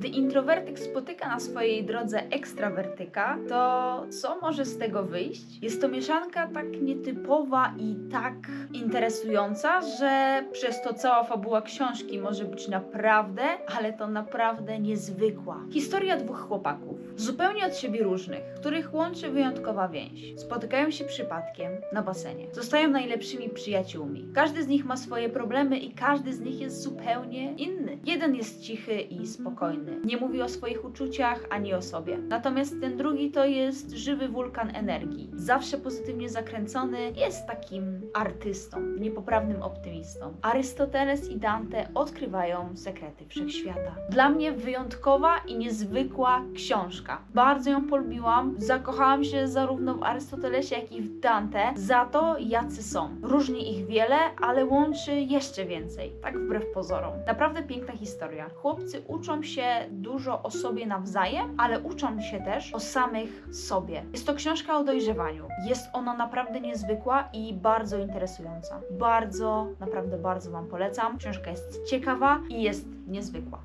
Gdy introwertyk spotyka na swojej drodze ekstrawertyka, to co może z tego wyjść? Jest to mieszanka tak nietypowa i tak interesująca, że przez to cała fabuła książki może być naprawdę, ale to naprawdę niezwykła. Historia dwóch chłopaków, zupełnie od siebie różnych, których łączy wyjątkowa więź. Spotykają się przypadkiem na basenie. Zostają najlepszymi przyjaciółmi. Każdy z nich ma swoje problemy i każdy z nich jest zupełnie inny. Jeden jest cichy i spokojny. Nie mówi o swoich uczuciach ani o sobie. Natomiast ten drugi to jest żywy wulkan energii. Zawsze pozytywnie zakręcony, jest takim artystą, niepoprawnym optymistą. Arystoteles i Dante odkrywają sekrety wszechświata. Dla mnie wyjątkowa i niezwykła książka. Bardzo ją polubiłam. Zakochałam się zarówno w Arystotelesie, jak i w Dante za to, jacy są. Różni ich wiele, ale łączy jeszcze więcej. Tak wbrew pozorom. Naprawdę piękna historia. Chłopcy uczą się dużo o sobie nawzajem, ale uczą się też o samych sobie. Jest to książka o dojrzewaniu. Jest ona naprawdę niezwykła i bardzo interesująca. Bardzo, naprawdę bardzo Wam polecam. Książka jest ciekawa i jest niezwykła.